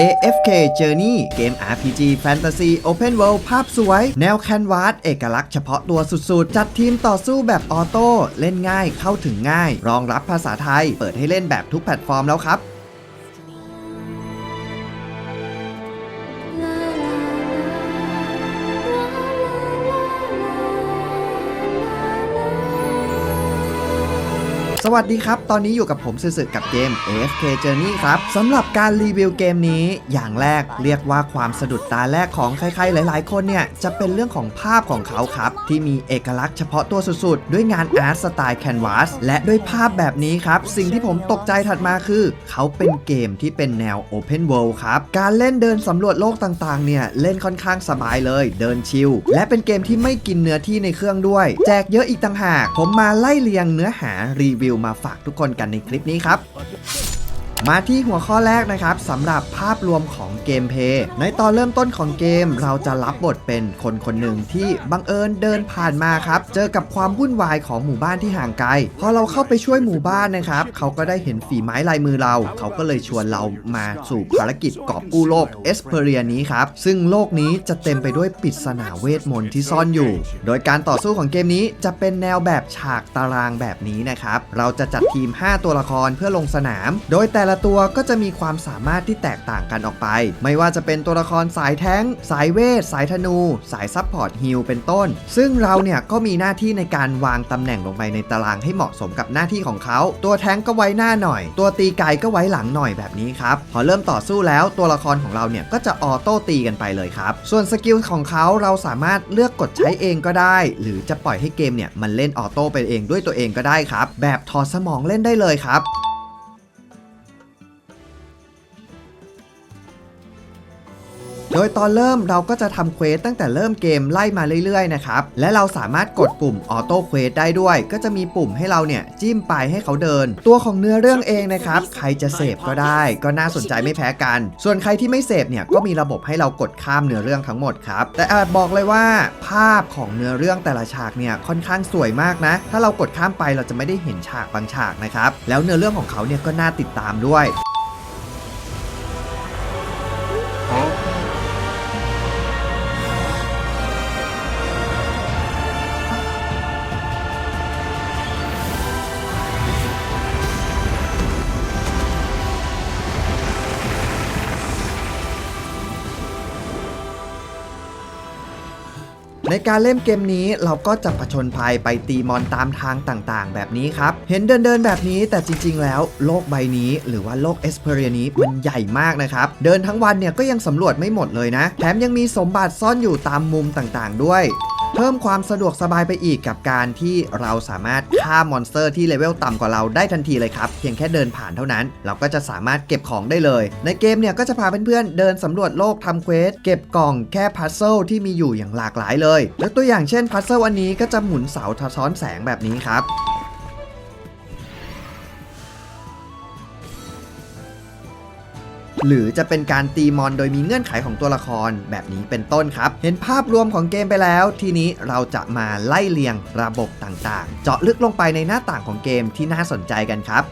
AFK Journey เกม RPG Fantasy Open World ภาพสวย แนวแคนวาสเอกลักษณ์เฉพาะตัวสุดๆ จัดทีมต่อสู้แบบออโต้ เล่นง่ายเข้าถึงง่าย รองรับภาษาไทย เปิดให้เล่นแบบทุกแพลตฟอร์มแล้วครับ สวัสดีครับ ตอนนี้อยู่กับผมสื่อกับเกม AFK Journey ครับสำหรับการรีวิวเกมนี้อย่างแรกเรียกว่าความสะดุดตาแรกของใครๆ หลาย ๆ คนเนี่ย จะเป็นเรื่องของภาพของเขาครับ ที่มีเอกลักษณ์เฉพาะตัวสุดๆ ด้วยงานอาร์ตสไตล์แคนวาสและด้วยภาพแบบนี้ครับ สิ่งที่ผมตกใจถัดมาคือ เขาเป็นเกมที่เป็นแนว Open World ครับ การเล่นเดินสำรวจโลกต่างๆ เนี่ยเล่นค่อนข้างสบายเลย เดินชิลและเป็นเกมที่ไม่กินเนื้อที่ในเครื่องด้วย แจกเยอะอีกต่างหาก ผมมาไล่เรียงเนื้อหารีวิวมาฝากทุกคนกันในคลิปนี้ครับ มาที่หัวข้อแรกนะครับสำหรับภาพรวมของเกมเพย์ในตอนเริ่มต้นของเกมเราจะรับบทเป็นคนคนหนึ่งที่บังเอิญเดินผ่านมาครับ เจอกับความวุ่นวายของหมู่บ้านที่ห่างไกลพอเราเข้าไปช่วยหมู่บ้านนะครับเขาก็ได้เห็นฝีไม้ลายมือเรา เขาก็เลยชวนเรามาสู่ภารกิจกอบกู้โลกเอสเพเรียนี้ครับซึ่งโลกนี้จะเต็มไปด้วยปริศนาเวทมนต์ที่ซ่อนอยู่ โดยการต่อสู้ของเกมนี้จะเป็นแนวแบบฉากตารางแบบนี้นะครับเราจะจัดทีม 5 ตัวละครเพื่อลงสนาม โดยแต่ละตัวก็จะมีความสามารถที่แตกต่างกันออกไป ไม่ว่าจะเป็นตัวละครสายแท้ง สายเวท สายธนู สายซับพอร์ตฮิลเป็นต้น ซึ่งเราเนี่ยก็มีหน้าที่ในการวางตำแหน่งลงไปในตารางให้เหมาะสมกับหน้าที่ของเขา ตัวแท้งก็ไว้หน้าหน่อย ตัวตีไกก็ไว้หลังหน่อยแบบนี้ครับ พอเริ่มต่อสู้แล้วตัวละครของเราเนี่ยก็จะออโต้ตีกันไปเลยครับ ส่วนสกิลของเขาเราสามารถเลือกกดใช้เองก็ได้ หรือจะปล่อยให้เกมเนี่ยมันเล่นออโต้ไปเองด้วยตัวเองก็ได้ครับ แบบถอดสมองเล่นได้เลยครับ โดยตอนเริ่มเราก็จะทำเควสตั้งแต่เริ่มเกมไล่มาเรื่อยๆนะครับและเราสามารถกดปุ่มออโต้เควสได้ด้วย ก็จะมีปุ่มให้เราเนี่ยจิ้มไปให้เขาเดิน ตัวของเนื้อเรื่องเองนะครับใครจะเสพก็ได้ ก็น่าสนใจไม่แพ้กัน ส่วนใครที่ไม่เสพเนี่ยก็มีระบบให้เรากดข้ามเนื้อเรื่องทั้งหมดครับแต่อาจบอกเลยว่า ภาพของเนื้อเรื่องแต่ละฉากเนี่ยค่อนข้างสวยมากนะ ถ้าเรากดข้ามไปเราจะไม่ได้เห็นฉากบางฉากนะครับแล้วเนื้อเรื่องของเขาเนี่ยก็น่าติดตามด้วย การเล่นเกมนี้เราก็จะผชนภัยไปตีมอนตามทางต่างๆ แบบนี้ครับ เห็นเดินๆแบบนี้แต่จริง ๆ แล้วโลกใบนี้ หรือว่าโลกเอสเพเรียนี้มันใหญ่มากนะครับ เดินทั้งวันเนี่ยก็ยังสำรวจไม่หมดเลยนะ แถมยังมีสมบัติซ่อนอยู่ตามมุมต่างๆ ด้วย เพิ่มความสะดวกสบายไปอีกกับการที่เราสามารถฆ่ามอนสเตอร์ที่เลเวลต่ำกว่าเราได้ทันทีเลยครับ เพียงแค่เดินผ่านเท่านั้น เราก็จะสามารถเก็บของได้เลย ในเกมเนี่ยก็จะพาเพื่อนๆเดินสำรวจโลกทำเควสเก็บกล่องแค่พัซเซิลที่มีอยู่อย่างหลากหลายเลยแล้วตัวอย่างเช่นพัซเซิลอันนี้ก็จะหมุนเสาสะท้อนแสงแบบนี้ครับ หรือจะเป็นการตีมอนโดยมีเงื่อนไขของตัวละครแบบนี้เป็นต้นครับ เห็นภาพรวมของเกมไปแล้ว ทีนี้เราจะมาไล่เลียงระบบต่างๆ เจาะลึกลงไปในหน้าต่างของเกมที่น่าสนใจกันครับ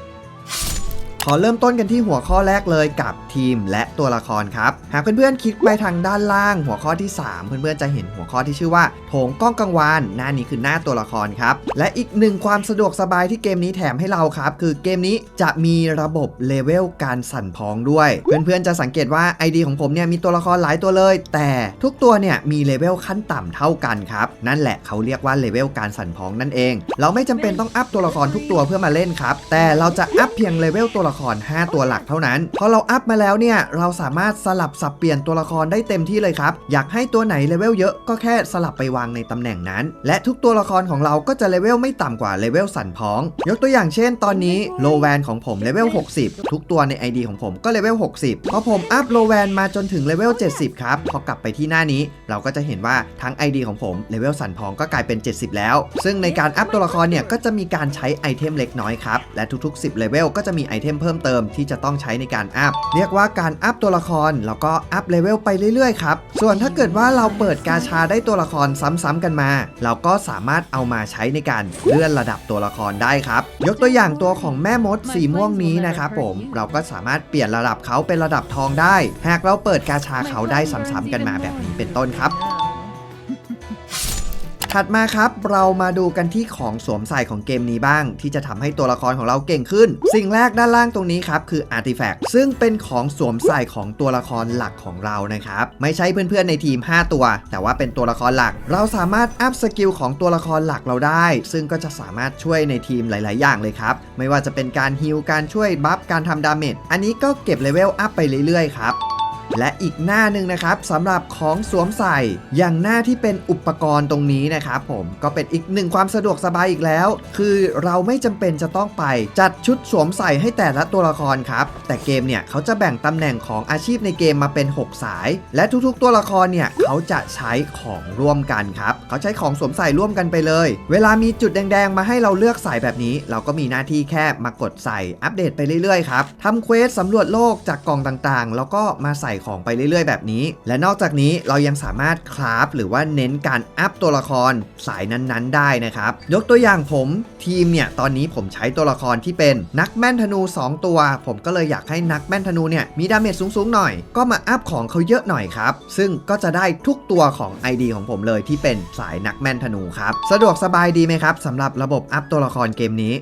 ขอเริ่มต้นกันที่หัวข้อแรกเลยกับทีมและตัวละครครับ หากเพื่อนๆคลิกไปทางด้านล่าง หัวข้อที่ 3 เพื่อนๆจะเห็นหัวข้อที่ชื่อว่าโถงกล้องกังวานหน้านี้คือหน้าตัวละครครับ และอีกหนึ่งความสะดวกสบายที่เกมนี้แถมให้เราครับ คือเกมนี้จะมีระบบเลเวลการสั่นพ้องด้วย เพื่อนๆจะสังเกตว่า ID ของผมเนี่ยมีตัวละครหลายตัวเลย แต่ทุกตัวเนี่ยมีเลเวลขั้นต่ำเท่ากันครับนั่นแหละเขาเรียกว่าเลเวลการสั่นพ้องนั่นเอง เราไม่จำเป็นต้องอัพตัวละครทุกตัวเพื่อมาเล่นครับแต่เราจะอัพเพียงเลเวลตัวละละคร 5 ตัวหลักเท่านั้นพอเราอัพมาแล้วเนี่ยเราสามารถสลับสับเปลี่ยนตัวละครได้เต็มที่เลยครับ อยากให้ตัวไหนเลเวลเยอะก็แค่สลับไปวางในตำแหน่งนั้น และทุกตัวละครของเราก็จะเลเวลไม่ต่ำกว่าเลเวลสันพ้อง ยกตัวอย่างเช่น ตอนนี้โลแวนของผมเลเวล60 ทุกตัวใน ID ของผมก็เลเวล60พอผมอัพโลแวนมาจนถึงเลเวล70 ครับ พอกลับไปที่หน้านี้ เราก็จะเห็นว่าทั้ง ID ของผมเลเวลสันพองก็กลายเป็น 70 แล้ว ซึ่งในการอัพตัวละครเนี่ยก็จะมีการใช้ไอเทมเล็กน้อยครับ และทุกๆ 10เลเวลก็จะมีไอเทมเพิ่มเติมที่จะต้องใช้ในการอัพ เรียกว่าการอัพตัวละครแล้วก็อัพเลเวลไปเรื่อยๆครับ ส่วนถ้าเกิดว่าเราเปิดกาชาได้ตัวละครซ้ำๆกันมา เราก็สามารถเอามาใช้ในการเลื่อนระดับตัวละครได้ครับ ยกตัวอย่างตัวของแม่มดสีม่วงนี้นะครับผมเราก็สามารถเปลี่ยนระดับเขาเป็นระดับทองได้ หากเราเปิดกาชาเขาได้ซ้ำๆกันมาแบบนี้เป็นต้นครับ ถัดมาครับเรามาดูกันที่ของสวมใส่ของเกมนี้บ้าง ที่จะทำให้ตัวละครของเราเก่งขึ้น สิ่งแรกด้านล่างตรงนี้ครับคืออาร์ติแฟกต์ซึ่งเป็นของสวมใส่ของตัวละครหลักของเรานะครับไม่ใช่เพื่อนๆในทีม 5 ตัว แต่ว่าเป็นตัวละครหลัก เราสามารถอัพสกิลของตัวละครหลักเราได้ ซึ่งก็จะสามารถช่วยในทีมหลาย ๆ อย่างเลยครับไม่ว่าจะเป็นการฮิลการช่วยบัฟการทำดาเมจอันนี้ก็เก็บเลเวลอัพไปเรื่อยๆครับ และอีกหน้าหนึ่งนะครับสำหรับของสวมใส่อย่างหน้าที่เป็นอุปกรณ์ตรงนี้นะครับผมก็เป็นอีกหนึ่งความสะดวกสบายอีกแล้ว คือเราไม่จำเป็นจะต้องไปจัดชุดสวมใส่ให้แต่ละตัวละครครับ แต่เกมเนี่ยเขาจะแบ่งตำแหน่งของอาชีพในเกมมาเป็น 6 สาย และทุกๆ ตัวละครเนี่ยเขาจะใช้ของร่วมกันครับเขาใช้ของสวมใส่ร่วมกันไปเลย เวลามีจุดแดงๆ มาให้เราเลือกใส่แบบนี้ เราก็มีหน้าที่แค่มากดใส่อัปเดตไปเรื่อยๆครับทำเควสสำรวจโลกจากกล่องต่างๆ แล้วก็มาใส่ของไปเรื่อยๆ แบบนี้ และนอกจากนี้เรายังสามารถคราฟหรือว่าเน้นการอัพตัวละครสายนั้นๆ ได้นะครับ ยกตัวอย่างผมทีมเนี่ยตอนนี้ผมใช้ตัวละครที่เป็นนักแม่นธนู 2 ตัว ผมก็เลยอยากให้นักแม่นธนูเนี่ยมีดาเมจสูงๆหน่อย ก็มาอัพของเขาเยอะหน่อยครับซึ่งก็จะได้ทุกตัวของ ID ของผมเลยที่เป็นสายนักแม่นธนูครับสะดวกสบายดีไหมครับสำหรับระบบอัพตัวละครเกมนี้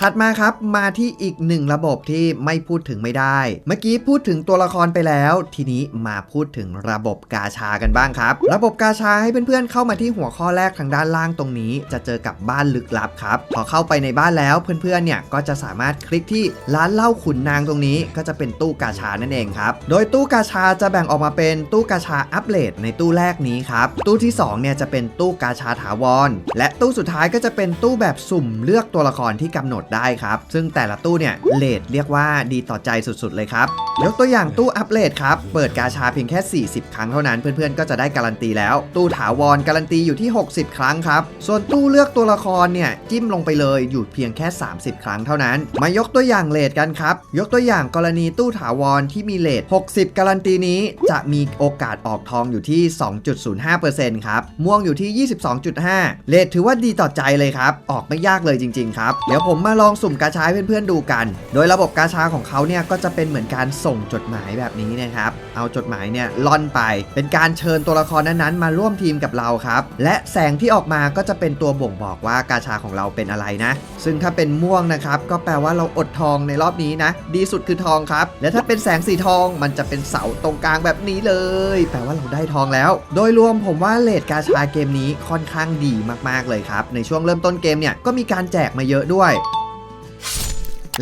ถัดมาครับมาที่อีกหนึ่งระบบที่ไม่พูดถึงไม่ได้ เมื่อกี้พูดถึงตัวละครไปแล้ว ทีนี้มาพูดถึงระบบกาชากันบ้างครับ ระบบกาชาให้เพื่อนๆเข้ามาที่หัวข้อแรกทางด้านล่างตรงนี้ จะเจอกับบ้านลึกลับครับ พอเข้าไปในบ้านแล้วเพื่อนๆเนี่ยก็จะสามารถคลิกที่ร้านเหล้าขุนนางตรงนี้ ก็จะเป็นตู้กาชานั่นเองครับ โดยตู้กาชาจะแบ่งออกมาเป็นตู้กาชาอัปเดตในตู้แรกนี้ครับ ตู้ที่สองเนี่ยจะเป็นตู้กาชาถาวร และตู้สุดท้ายก็จะเป็นตู้แบบสุ่มเลือกตัวละครที่กำหนดได้ครับ ซึ่งแต่ละตู้เนี่ยเลทเรียกว่าดีต่อใจสุดๆเลยครับยกตัวอย่างตู้อัปเดตครับ เปิดกาชาเพียงแค่ 40 ครั้งเท่านั้นเพื่อนๆ ก็จะได้การันตีแล้ว ตู้ถาวรการันตีอยู่ที่ 60 ครั้งครับ ส่วนตู้เลือกตัวละครเนี่ยจิ้มลงไปเลยอยู่เพียงแค่ 30 ครั้งเท่านั้น มายกตัวอย่างเลทกันครับ ยกตัวอย่างกรณีตู้ถาวรที่มีเลท60 การันตีนี้ จะมีโอกาสออกทองอยู่ที่ 2.05%ครับ ม่วงอยู่ที่ 22.5 เลทถือว่าดีต่อใจเลยครับ ออกไม่ยากเลยจริง ๆ ครับ เดี๋ยวผมมาลองสุ่มกาชาให้เพื่อนๆดูกัน โดยระบบกาชาของเขาเนี่ยก็จะเป็นเหมือนการส่งจดหมายแบบนี้นะครับ เอาจดหมายเนี่ยล่อนไป เป็นการเชิญตัวละครนั้นๆ มาร่วมทีมกับเราครับ และแสงที่ออกมาก็จะเป็นตัวบ่งบอกว่ากาชาของเราเป็นอะไรนะ ซึ่งถ้าเป็นม่วงนะครับก็แปลว่าเราอดทองในรอบนี้นะ ดีสุดคือทองครับ และถ้าเป็นแสงสีทองมันจะเป็นเสาตรงกลางแบบนี้เลย แปลว่าเราได้ทองแล้ว โดยรวมผมว่าเลทกาชาเกมนี้ค่อนข้างดีมากๆเลยครับ ในช่วงเริ่มต้นเกมเนี่ยก็มีการแจกมาเยอะด้วย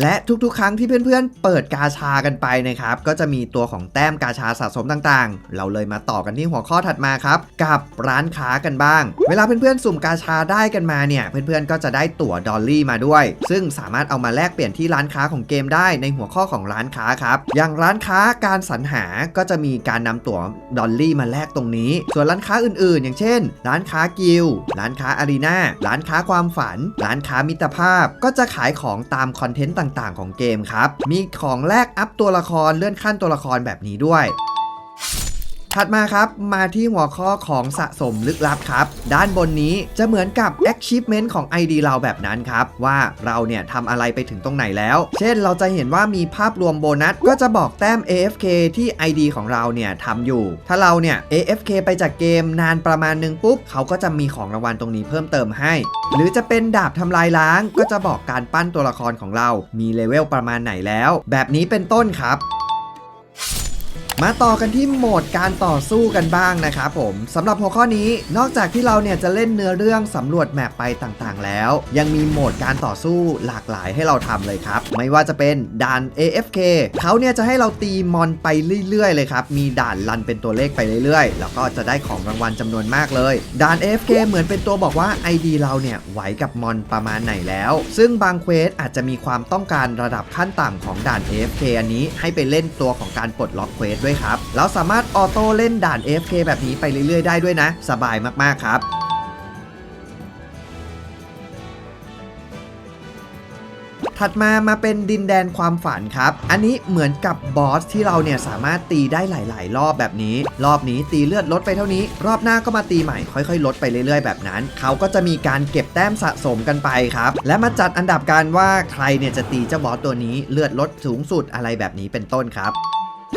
และทุกๆ ครั้งที่เพื่อนๆ เปิดกาชากันไปนะครับ ก็จะมีตัวของแต้มกาชาสะสมต่างๆ เราเลยมาต่อกันที่หัวข้อถัดมาครับ กับร้านค้ากันบ้าง เวลาเพื่อนๆ สุ่มกาชาได้กันมาเนี่ย เพื่อนๆ ก็จะได้ตั๋วดอลลี่มาด้วย ซึ่งสามารถเอามาแลกเปลี่ยนที่ร้านค้าของเกมได้ในหัวข้อของร้านค้าครับ อย่างร้านค้าการสรรหาก็จะมีการนำตั๋วดอลลี่มาแลกตรงนี้ ส่วนร้านค้าอื่นๆ อย่างเช่น ร้านค้ากิลด์ร้านค้าอารีนาร้านค้าความฝัน ร้านค้ามิตรภาพ ก็จะขายของตามคอนเทนต์ต่างๆ ของเกมครับ มีของแลกอัพตัวละครเลื่อนขั้นตัวละครแบบนี้ด้วย ถัดมาครับ มาที่หัวข้อของสะสมลึกลับครับ ด้านบนนี้จะเหมือนกับ achievement ของ ID เราแบบนั้นครับ ว่าเราเนี่ยทำอะไรไปถึงตรงไหนแล้ว เช่นเราจะเห็นว่ามีภาพรวมโบนัส ก็จะบอกแต้ม AFK ที่ ID ของเราเนี่ยทำอยู่ ถ้าเราเนี่ย AFK ไปจากเกมนานประมาณหนึ่งปุ๊บ เขาก็จะมีของรางวัลตรงนี้เพิ่มเติมให้ หรือจะเป็นดาบทำลายล้าง ก็จะบอกการปั้นตัวละครของเรา มีเลเวลประมาณไหนแล้ว แบบนี้เป็นต้นครับ มาต่อกันที่โหมดการต่อสู้กันบ้างนะครับผมสำหรับหัวข้อนี้นอกจากที่เราเนี่ยจะเล่นเนื้อเรื่องสำรวจแมปไปต่างๆ แล้ว ยังมีโหมดการต่อสู้หลากหลายให้เราทำเลยครับ ไม่ว่าจะเป็นด่าน AFK เขาเนี่ยจะให้เราตีมอนไปเรื่อยๆ เลยครับ มีด่านรันเป็นตัวเลขไปเรื่อยๆ แล้วก็จะได้ของรางวัลจำนวนมากเลย ด่าน AFK เหมือนเป็นตัวบอกว่า ID เราเนี่ยไหวกับมอนประมาณไหนแล้ว ซึ่งบางเควสอาจจะมีความต้องการระดับขั้นต่ำของด่าน AFK อันนี้ให้ไปเล่นตัวของการปลดล็อกเควสด้วยครับแล้วสามารถออโต้เล่นด่าน AFK แบบนี้ไปเรื่อยๆได้ด้วยนะ สบายมากๆครับถัดมามาเป็นดินแดนความฝันครับ อันนี้เหมือนกับบอสที่เราเนี่ยสามารถตีได้หลาย ๆ รอบแบบนี้ รอบนี้ตีเลือดลดไปเท่านี้ รอบหน้าก็มาตีใหม่ค่อย ๆ ลดไปเรื่อย ๆ แบบนั้น เขาก็จะมีการเก็บแต้มสะสมกันไปครับ และมาจัดอันดับการว่าใครเนี่ยจะตีเจ้าบอสตัวนี้เลือดลดสูงสุดอะไรแบบนี้เป็นต้นครับ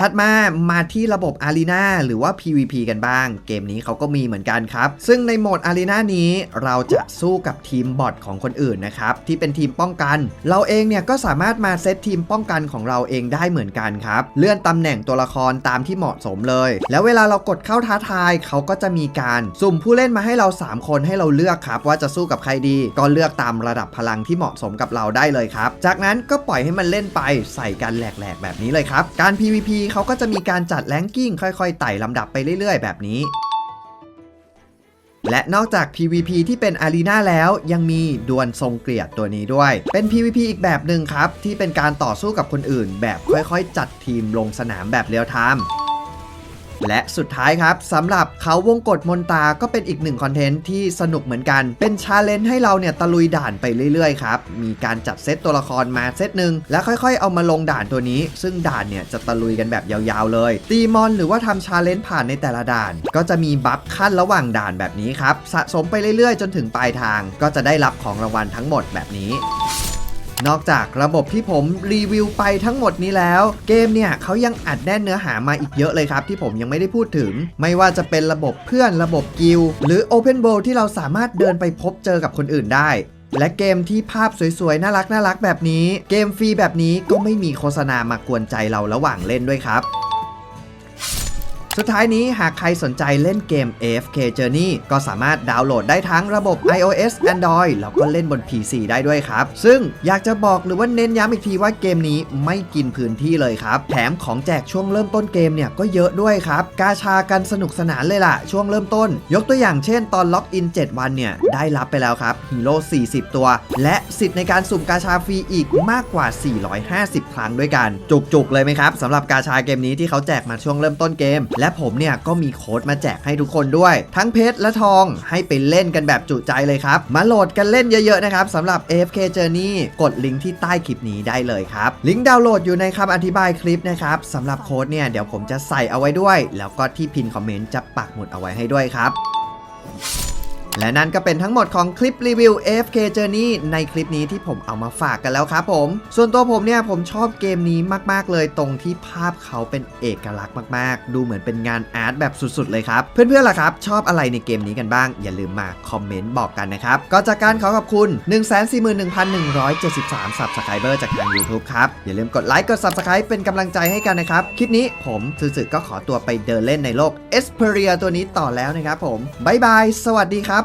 ถัดมามาที่ระบบ Arena หรือว่า PVP กันบ้าง เกมนี้เขาก็มีเหมือนกันครับ ซึ่งในโหมด Arena นี้เราจะสู้กับทีมบอทของคนอื่นนะครับ ที่เป็นทีมป้องกัน เราเองเนี่ยก็สามารถมาเซตทีมป้องกันของเราเองได้เหมือนกันครับ เลื่อนตำแหน่งตัวละครตามที่เหมาะสมเลย แล้วเวลาเรากดเข้าท้าทายเขาก็จะมีการสุ่มผู้เล่นมาให้เรา 3 คนให้เราเลือกครับ ว่าจะสู้กับใครดี ก็เลือกตามระดับพลังที่เหมาะสมกับเราได้เลยครับ จากนั้นก็ปล่อยให้มันเล่นไปใส่กันแหลกๆ แบบนี้เลยครับการ PVP เขาก็จะมีการจัดแรงกิ้งค่อยๆไต่ลำดับไปเรื่อยๆ แบบนี้ และนอกจาก PVP ที่เป็นอารีนาแล้วยังมีดวลทรงเกลียดตัวนี้ด้วย เป็น PVP อีกแบบหนึ่งครับ ที่เป็นการต่อสู้กับคนอื่น แบบค่อยๆ จัดทีมลงสนามแบบเรียลไทม์ และสุดท้ายครับสำหรับเขาวงกฏมนตาก็เป็นอีกหนึ่งคอนเทนต์ที่สนุกเหมือนกัน เป็นชาเลนจ์ให้เราเนี่ยตะลุยด่านไปเรื่อยๆครับ มีการจัดเซตตัวละครมาเซตหนึ่งแล้วค่อยๆ เอามาลงด่านตัวนี้ ซึ่งด่านเนี่ยจะตะลุยกันแบบยาวๆเลย ตีมอนหรือว่าทำชาเลนจ์ผ่านในแต่ละด่าน ก็จะมีบัฟขั้นระหว่างด่านแบบนี้ครับสะสมไปเรื่อยๆ จนถึงปลายทาง ก็จะได้รับของรางวัลทั้งหมดแบบนี้ นอกจากระบบที่ผมรีวิวไปทั้งหมดนี้แล้ว เกมเนี่ยเขายังอัดแน่นเนื้อหามาอีกเยอะเลยครับ ที่ผมยังไม่ได้พูดถึง ไม่ว่าจะเป็นระบบเพื่อนระบบกิลหรือ Open World ที่เราสามารถเดินไปพบเจอกับคนอื่นได้ และเกมที่ภาพสวยๆ น่ารักน่ารักแบบนี้ เกมฟรีแบบนี้ก็ไม่มีโฆษณามากวนใจเราระหว่างเล่นด้วยครับ สุดท้ายนี้หากใครสนใจเล่นเกม AFK Journey ก็สามารถดาวน์โหลดได้ทั้งระบบ iOS Android แล้วก็เล่นบน PC ได้ด้วยครับ ซึ่งอยากจะบอกหรือว่าเน้นย้ำอีกทีว่าเกมนี้ไม่กินพื้นที่เลยครับ แถมของแจกช่วงเริ่มต้นเกมเนี่ยก็เยอะด้วยครับ กาชากันสนุกสนานเลยล่ะ ช่วงเริ่มต้น ยกตัวอย่างเช่นตอนล็อกอิน 7 วันเนี่ย ได้รับไปแล้วครับฮีโร่40 ตัว และสิทธิ์ในการสุ่มกาชาฟรีอีกมากกว่า 450 ครั้งด้วยกัน จุกๆเลยไหมครับสำหรับกาชาเกมนี้ที่เขาแจกมาช่วงเริ่มต้นเกมและผมเนี่ยก็มีโค้ดมาแจกให้ทุกคนด้วย ทั้งเพชรและทองให้ไปเล่นกันแบบจุใจเลยครับ มาโหลดกันเล่นเยอะๆนะครับสำหรับ AFK Journey กดลิงก์ที่ใต้คลิปนี้ได้เลยครับ ลิงก์ดาวน์โหลดอยู่ในคำอธิบายคลิปนะครับสำหรับโค้ดเนี่ยเดี๋ยวผมจะใส่เอาไว้ด้วย แล้วก็ที่พินคอมเมนต์จะปักหมุดเอาไว้ให้ด้วยครับ และนั่นก็เป็นทั้งหมดของคลิปรีวิว AFK Journey ในคลิปนี้ที่ผมเอามาฝากกันแล้วครับผม ส่วนตัวผมเนี่ยผมชอบเกมนี้มากๆเลยตรงที่ภาพเขาเป็นเอกลักษณ์มากๆ ดูเหมือนเป็นงานอาร์ตแบบสุดๆเลยครับ เพื่อนๆล่ะครับ ชอบอะไรในเกมนี้กันบ้าง อย่าลืมมาคอมเมนต์บอกกันนะครับ ก็จากการขอขอบคุณ 141,173 Subscriber จากทาง YouTube ครับ อย่าลืมกดไลค์กด Subscribe เป็นกำลังใจให้กันนะครับคลิปนี้ผมสึๆก็ขอตัวไปเดินเล่นในโลก e s p e r i a ตัวนี้ต่อแล้วนะครับผมบายบายสวัสดีครับ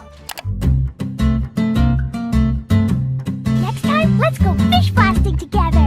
Next time, let's go fish blasting together.